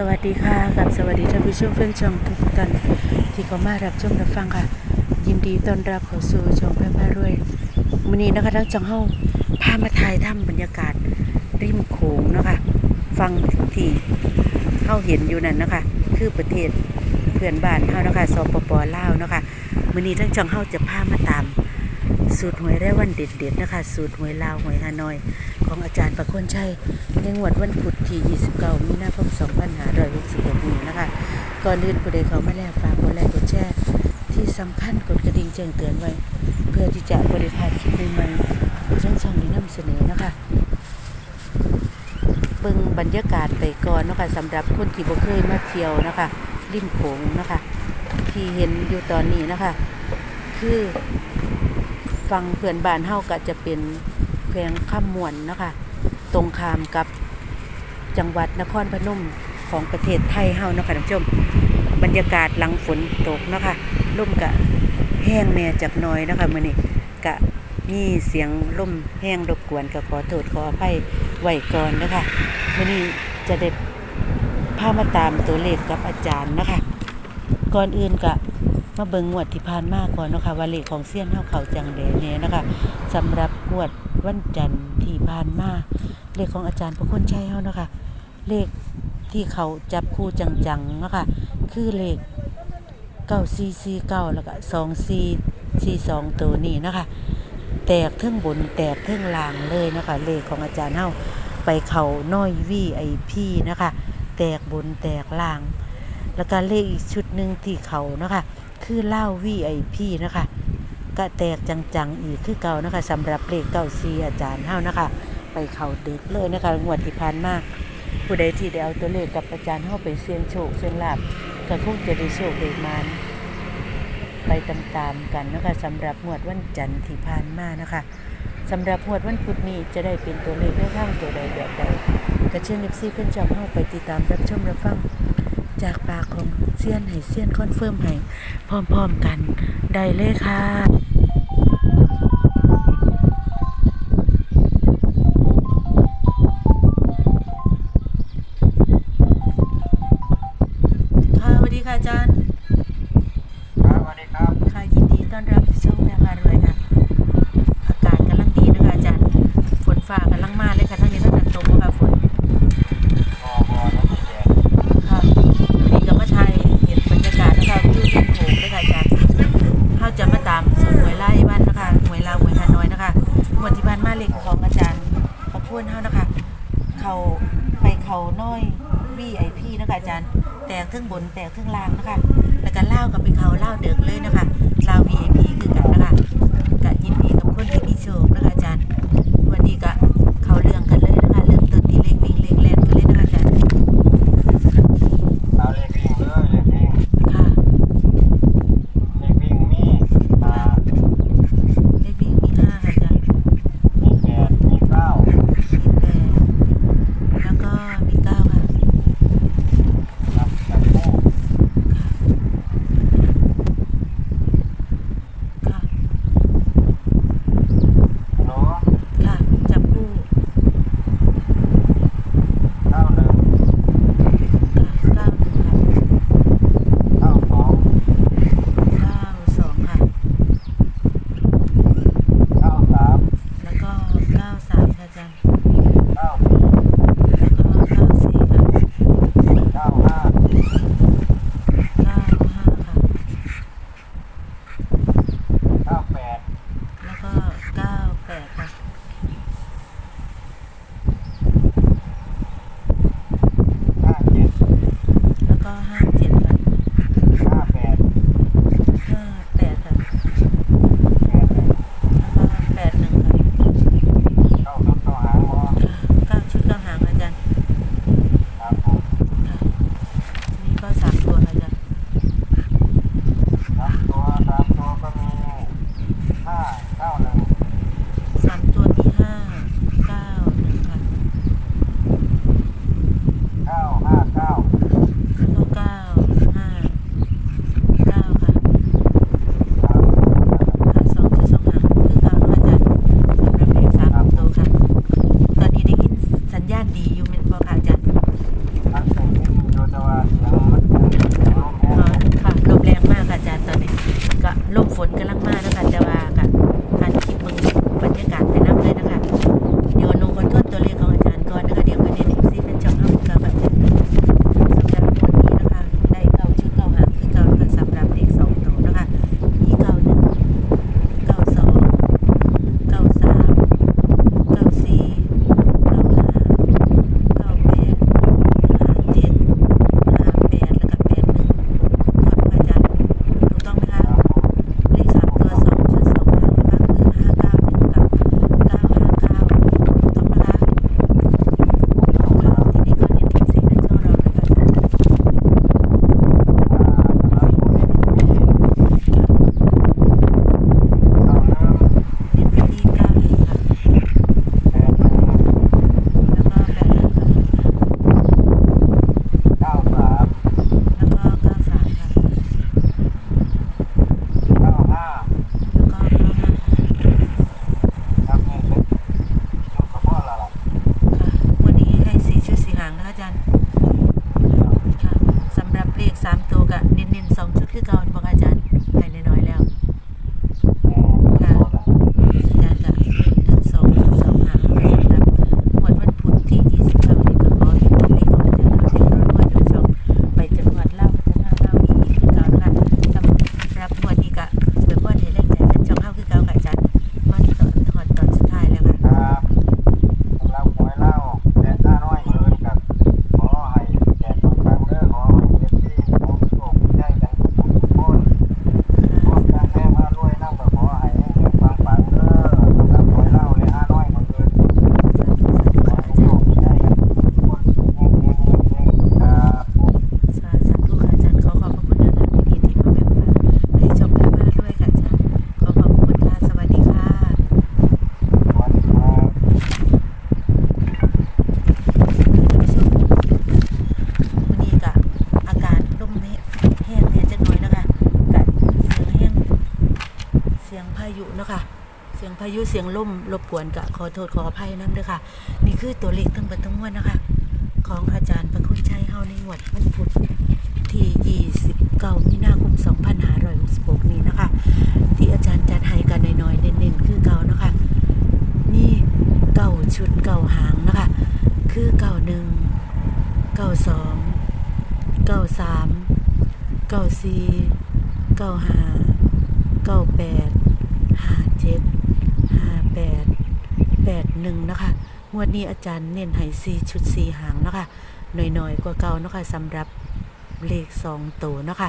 สวัสดีค่ะกับสวัสดีท่านผู้ชมเพื่อนช่องทุกท่านที่เข้ามารับชมรับฟังค่ะ ยินดีต้อนรับเข้าสู่ช่องแพ่พารวยวันนี้นะคะทั้งจังเฮาพามาถ่ายทำบรรยากาศริมโขงนะคะฟังที่เฮาเห็นอยู่นั่นนะคะ คือประเทศเพื่อนบ้านเฮานะคะสปปลาวนาะคะวันนี้ทั้งจังเฮาจะพามาตาม สูตรหวยได้วันเด็ดๆนะคะ สูตรหวยลาวหวยฮานอย ของอาจารย์ประคนชัยในงวดวันพุธที่ 29 มีนาคม 2566นี้นะคะ ก่อนอื่นผู้ใดเขามาแล้วฝากกดไลค์กดแชร์ที่สำคัญกดกระดิ่งแจ้งเตือนไว้ เพื่อที่จะบริพาดคลิปใหม่ๆช่องช่องนี้นำเสนอนะคะเบิ่งบรรยากาศไปก่อนนะคะสำหรับคนที่บ่เคยมาเที่ยวนะคะ ริมโขงนะคะ ที่เห็นอยู่ตอนนี้นะคะ คือ ฟังเพื่อนบ้านเฮาก็จะเป็นแขวงข้ามมวนนะคะตรงข้ามกับจังหวัดนครพนมของประเทศไทยเฮานะคะท่านผู้ชม บรรยากาศหลังฝนตกนะคะลมกะแห้งแน่จากน้อยนะคะมื้อนี้กะมีเสียงลมแห้งรบกวนก็ขอโทษขออภัยไว้ก่อนนะคะมื้อนี้จะได้พามาตามตัวเลขกับอาจารย์นะคะ ก่อนอื่นก็ มาเบิงงวดที่ผ่านมาก่อนนะคะว่าเลขของเซียนเฮาเขาจังแดแน่นะคะสำหรับงวดวันจันทร์ที่ผ่านมาเลขของอาจารย์ประคนชัยเฮานะค่ะเลขที่เขาจับคู่จังๆนะคะคือเลข9449แล้วก็2442ตัวนี้นะคะ แตกเทิงบนแตกเทิงล่างเลยนะคะ เลขของอาจารย์เฮาไปเขาน้อยวีไอพีนะคะ แตกบนแตกล่าง แล้วก็เลขอีกชุดหนึ่งที่เขานะคะ คือเล่าวีไอพีนะคะก็แตกจังๆอีกคือเก่านะคะสำหรับเลขเก้าซีอาจารย์เฮานะคะ ไปเข่าดึกเลยนะคะงวดที่ผ่านมาผู้ใดที่ได้เอาตัวเลขกับอาจารย์เฮาไปเสี่ยงโชคเสี่ยงลาบก็คงจะได้โชคได้มานไปตามๆกันนะคะสำหรับงวดวันจันทร์ที่ผ่านมานะคะสำหรับงวดวันพุธนี้จะได้เป็นตัวเลขแนวทางตัวใดแบบใดก็เชิญเอฟซีเพื่อนจอมเฮาไปติดตามรับชมรับฟัง จากปากของเซียนให้เซียนคอนเฟิร์มให้พร้อมๆกันได้เลยค่ะค่ะ เขาน้อพีนะคะอาจารย์ แตกทึ่งบนแตกทึ่งล่างนะคะ แล้วก็เล่ากับไปเขาเล่าเดิกเลยนะคะเล่าวีไอพีคือกันนะคะกะยินดีกับคนที่มีโชคนะคะอาจารย์ วันนี้ก็ามตัวกะเน้นๆสองชุดคือเก่าบอกอาจารย์ให้น้อยๆแล้ว ค่ะ อาจารย์กะเน้นถึงสองชุดสองหางสำหรับวันวันพุธที่29นี้ก็ขอให้ทุกคนของอาจารย์เราเต็มรวยๆโดยสองไปจังหวัดเล่าวพัฒนาเล่าวอีกคือเก่านะคะสำหรับงวดนี้กะเว็บว่าให้แรงใจเป็นจองเข้าคือเก่าค่ะอาจารย์มาตอนตอนตอนสุดท้ายแล้วค่ะ ครับสำหรับหวยเล่าแต่ถ้าน้อยเกินกับขอให้แก่ทุกครั้งเด้อขอให้เอฟซีของโชคได้กันทุกคนพร้อมกันแม่มารวยนั่งก็ขอให้เฮงๆปังๆเด้อสำหรับหวยเล่าเลยห้าน้อยของเกิน สาธุสาธุค่ะอาจารย์ สาธุค่ะอาจารย์ขอขอบพระคุณเรื่องราวดีๆที่มาแบ่งปันให้ชมแม่บ้านด้วยค่ะอาจารย์ขอขอบคุณค่ะสวัสดีค่ะวันนี้ก็อากาศลมแห้งเนี่ยจักหน่อยนะคะกับเสียงแห้งเสียงพายุเนาะคะเสียงพายุเสียงลมรบกวนกะขอโทษขออภัยน้ำด้อค่ะ นี่คือตัวเลขทั้งหมดทั้งมวลนะคะ ของอาจารย์ประคุณชัยเฮาในงวดวันพุธที่ 29 มีนาคม 2566 นี้นะคะ ที่อาจารย์จัดให้กันน้อยๆเน้นๆ คือเก่านะคะ มีเก่าชุดเก่าหางนะคะ คือเก่าหนึ่งเก่าสองเก่าสามเก่าสี่เก่าห้าเก่าแปด ห้าเจ็ดห้าแปดแปดหนึ่งนะคะงวดนี้อาจารย์เน้นให้สี่ชุดสีหางนะคะหน่อยๆกว่าเก่านะคะสำหรับเลขสองตัวนะคะ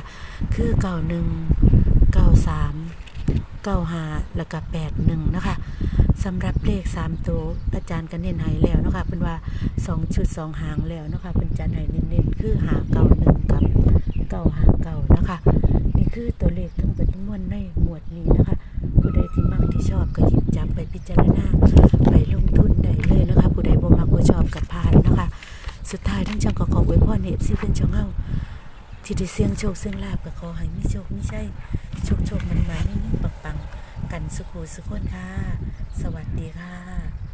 คือเก่าหนึ่งเก่าสามเก่าห้าแล้วก็แปดหนึ่งนะคะสำหรับเลขสามตัวอาจารย์ก็เน้นให้แล้วนะคะเป็นว่าสองชุดสองหางแล้วนะคะเป็นจันให้เน้นๆคือหาเก่าหนึ่งกับเก่าหาเก่านะคะ นี่คือตัวเลขทั้งหมดทั้งมวลในหมวดนี้นะคะ ผู้ใดที่มักที่ชอบก็หยิบจับไปพิจารณาไปลงทุนได้เลยนะคะ ผู้ใดบ่มักบ่ชอบกับผ่านนะคะ สุดท้ายท่านจังก็ขออวยพรให้ FC เพิ่นจงเฮาที่ได้เสี่ยงโชคเสี่ยงลาบก็ขอให้มีโชคมีชัยโชคโชคมันมานิ่งๆปังๆกันสุขูสุขคนค่ะ สวัสดีค่ะ